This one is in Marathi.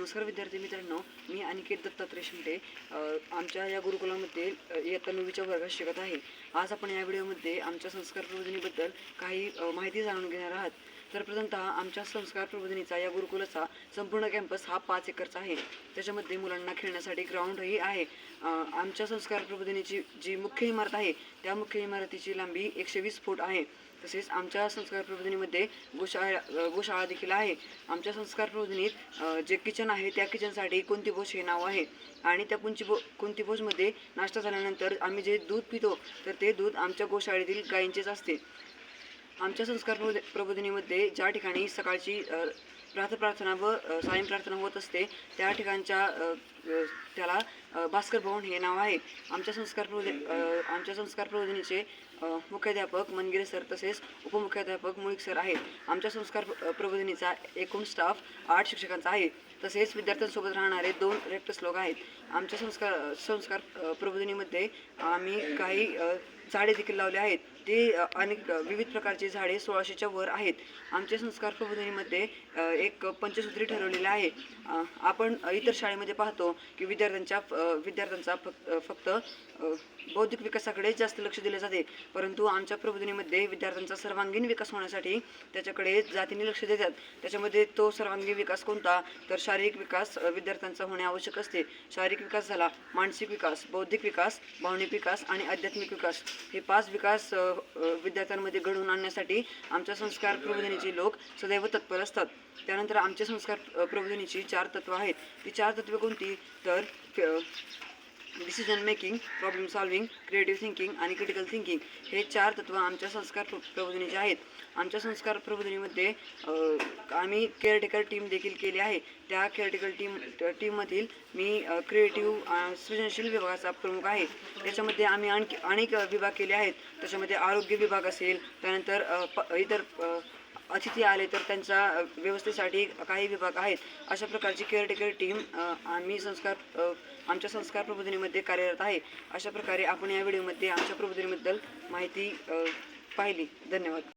नमस्कार विद्यार्थी मित्रांनो मी अनिकेत दत्तात्रय शिंदे. आमच्या या गुरुकुलामध्ये इयत्ता नववीच्या वर्गात शिकत आहे. आज आपण या व्हिडिओमध्ये आमच्या संस्कार प्रबोधिनीबद्दल काही माहिती जाणून घेणार आहात. तर प्रथमतः आमच्या संस्कार प्रबोधिनीचा या गुरुकुलाचा संपूर्ण कॅम्पस हा पाच एकरचा आहे. त्याच्यामध्ये मुलांना खेळण्यासाठी ग्राउंडही आहे. आमच्या संस्कार प्रबोधिनीची जी मुख्य इमारत आहे त्या मुख्य इमारतीची लांबी एकशे वीस फूट आहे. तसेच आमच्या संस्कार प्रबोधिनीमध्ये गोशाळा गोशाळा देखील आहे. आमच्या संस्कार प्रबोधिनीत जे किचन आहे त्या किचनसाठी कोणती बोस हे नाव आहे आणि त्या कुंची बो कोणती बोसमध्ये नाश्ता झाल्यानंतर आम्ही जे दूध पितो तर ते दूध आमच्या गोशाळेतील गायींचेच असते. आमच्या संस्कार प्रबोधि प्रबोधिनीमध्ये ज्या ठिकाणी सकाळची अ, व सायन सायं प्रार्थना होत असते. त्या ठिकाणच्या त्याला भास्कर भवन हे नाव आहे. आमच्या संस्कार प्रबोधि आमच्या संस्कार प्रबोधिनीचे मुख्याध्यापक मनगिरे सर तसेच उपमुख्याध्यापक मुळीक सर आहेत. आमच्या संस्कार प्रबोधिनीचा एकूण स्टाफ आठ शिक्षकांचा आहे. तसेच विद्यार्थ्यांसोबत राहणारे दोन रेक्टस लोक आहेत. आमच्या संस्कार संस्कार प्रबोधनीमध्ये प्रबोधिनीमध्ये आम्ही काही झाडे देखील लावले आहेत. ते अनेक विविध प्रकारची झाडे सोळाशेच्या वर आहेत. आमच्या संस्कार प्रबोधिनीमध्ये एक पंचसूत्री ठरवलेले आहे. आपण इतर शाळेमध्ये पाहतो की विद्यार्थ्यांच्या विद्यार्थ्यांचा फक्त फक्त बौद्धिक विकासाकडे जास्त लक्ष दिले जाते. परंतु आमच्या प्रबोधिनीमध्ये विद्यार्थ्यांचा सर्वांगीण विकास होण्यासाठी त्याच्याकडे जातीने लक्ष देतात. त्याच्यामध्ये तो सर्वांगीण विकास कोणता? तर शारीरिक विकास विद्यार्थ्यांचा होणे आवश्यक असते. शारीरिक विकास झाला मानसिक विकास बौद्धिक विकास भावनिक विकास आणि आध्यात्मिक विकास हे पाच विकास विद्यार्थ्यांमध्ये घडवून आणण्यासाठी आमच्या संस्कार प्रबोधिनीचे लोक सदैव तत्पर असतात. त्यानंतर आमच्या संस्कार प्रबोधनीची चार तत्व आहेत ती चार तत्वे कोणती? तर decision making problem solving creative thinking आणि क्रिटिकल थिंकिंग हे चार तत्व आमच्या संस्कार प्र आहेत. आमच्या संस्कार प्रबोधनीमध्ये आम्ही केअरटेकर टीम देखील केली आहे. त्या केअरटेकर टीम टीममधील मी क्रिएटिव्ह सृजनशील विभागाचा प्रमुख आहे. त्याच्यामध्ये आम्ही आणखी अनेक विभाग केले आहेत. त्याच्यामध्ये आरोग्य विभाग असेल त्यानंतर प इतर अतिथी आले तर त्यांच्या व्यवस्थेसाठी काही विभाग आहेत. अशा प्रकारची केअरटेकर टीम आम्ही संस्कार आमच्या संस्कार प्रबोधिनीमध्ये कार्यरत आहे. अशा प्रकारे आपण या व्हिडिओमध्ये आमच्या प्रबोधिनीबद्दल माहिती पाहिली. धन्यवाद.